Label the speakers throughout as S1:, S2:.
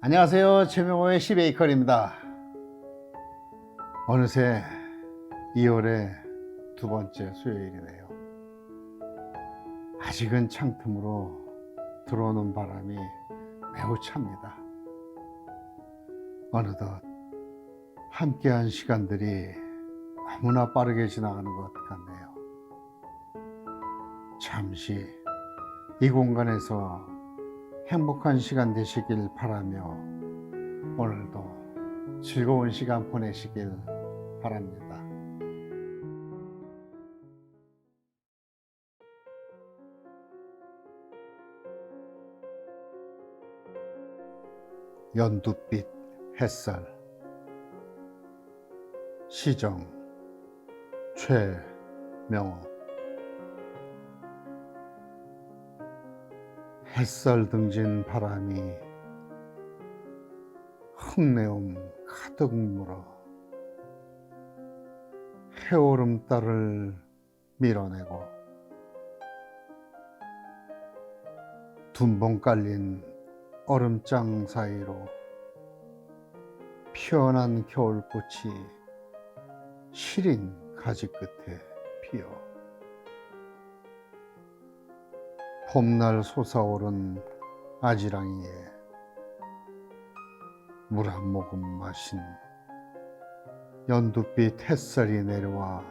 S1: 안녕하세요. 최명호의 시베이컬입니다. 어느새 2월의 두 번째 수요일이네요. 아직은 창틈으로 들어오는 바람이 매우 찹니다. 어느덧 함께한 시간들이 너무나 빠르게 지나가는 것 같네요. 잠시 이 공간에서 행복한 시간 되시길 바라며 오늘도 즐거운 시간 보내시길 바랍니다. 연두빛 햇살 시정 최명호 햇살 등진 바람이 흙내음 가득 물어 해오름 따를 밀어내고 둔봉 깔린 얼음장 사이로 피어난 겨울꽃이 시린 가지 끝에 피어 봄날 솟아오른 아지랑이에 물 한 모금 마신 연두빛 햇살이 내려와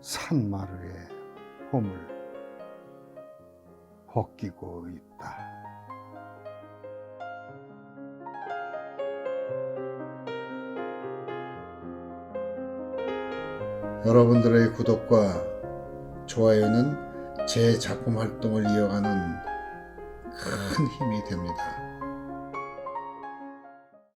S1: 산마루에 봄을 벗기고 있다. 여러분들의 구독과 좋아요는 제 작품 활동을 이어가는 큰 힘이 됩니다.